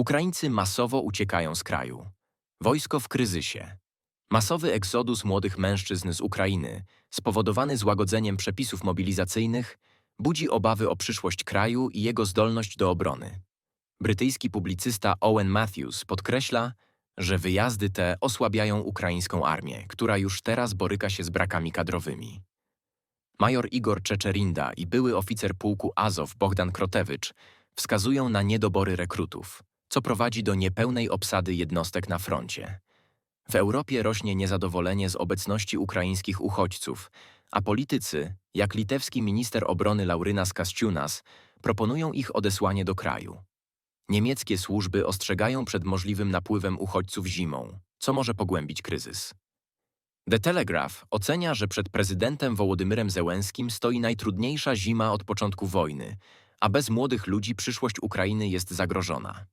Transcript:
Ukraińcy masowo uciekają z kraju. Wojsko w kryzysie. Masowy eksodus młodych mężczyzn z Ukrainy, spowodowany złagodzeniem przepisów mobilizacyjnych, budzi obawy o przyszłość kraju i jego zdolność do obrony. Brytyjski publicysta Owen Matthews podkreśla, że wyjazdy te osłabiają ukraińską armię, która już teraz boryka się z brakami kadrowymi. Major Igor Czeczerinda i były oficer pułku Azow Bogdan Krotewicz wskazują na niedobory rekrutów, co prowadzi do niepełnej obsady jednostek na froncie. W Europie rośnie niezadowolenie z obecności ukraińskich uchodźców, a politycy, jak litewski minister obrony Laurynas Kasciunas, proponują ich odesłanie do kraju. Niemieckie służby ostrzegają przed możliwym napływem uchodźców zimą, co może pogłębić kryzys. The Telegraph ocenia, że przed prezydentem Wołodymyrem Zełenskim stoi najtrudniejsza zima od początku wojny, a bez młodych ludzi przyszłość Ukrainy jest zagrożona.